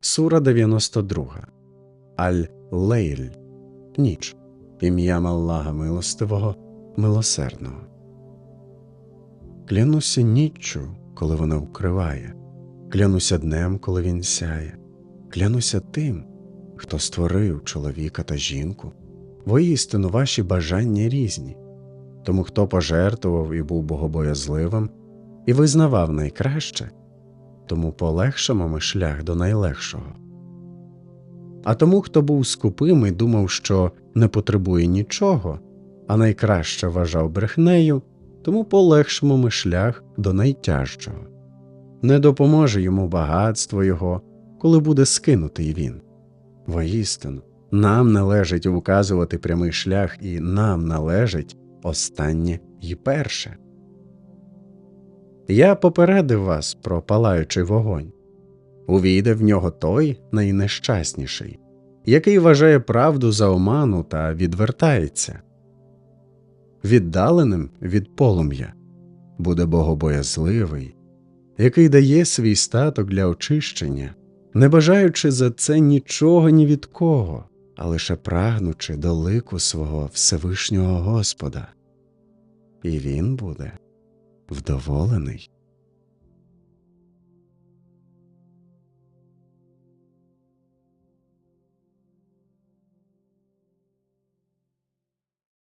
Сура 92. Аль-Лейль. Ніч. Ім'ям Аллаха Милостивого, Милосердного. Клянуся ніччю, коли вона вкриває, клянуся днем, коли він сяє, клянуся тим, хто створив чоловіка та жінку. Воістину ваші бажання різні. Тому хто пожертвував і був богобоязливим, і визнавав найкраще, тому полегшимо ми шлях до найлегшого. А тому, хто був скупим і думав, що не потребує нічого, а найкраще вважав брехнею, тому полегшимо ми шлях до найтяжчого. Не допоможе йому багатство його, коли буде скинутий він. Воістину, нам належить указувати прямий шлях, і нам належить останнє й перше. Я попередив вас про палаючий вогонь. Увійде в нього той найнещасніший, який вважає правду за оману та відвертається. Віддаленим від полум'я буде богобоязливий, який дає свій статок для очищення, не бажаючи за це нічого ні від кого, а лише прагнучи до лику свого Всевишнього Господа. І він буде вдоволений.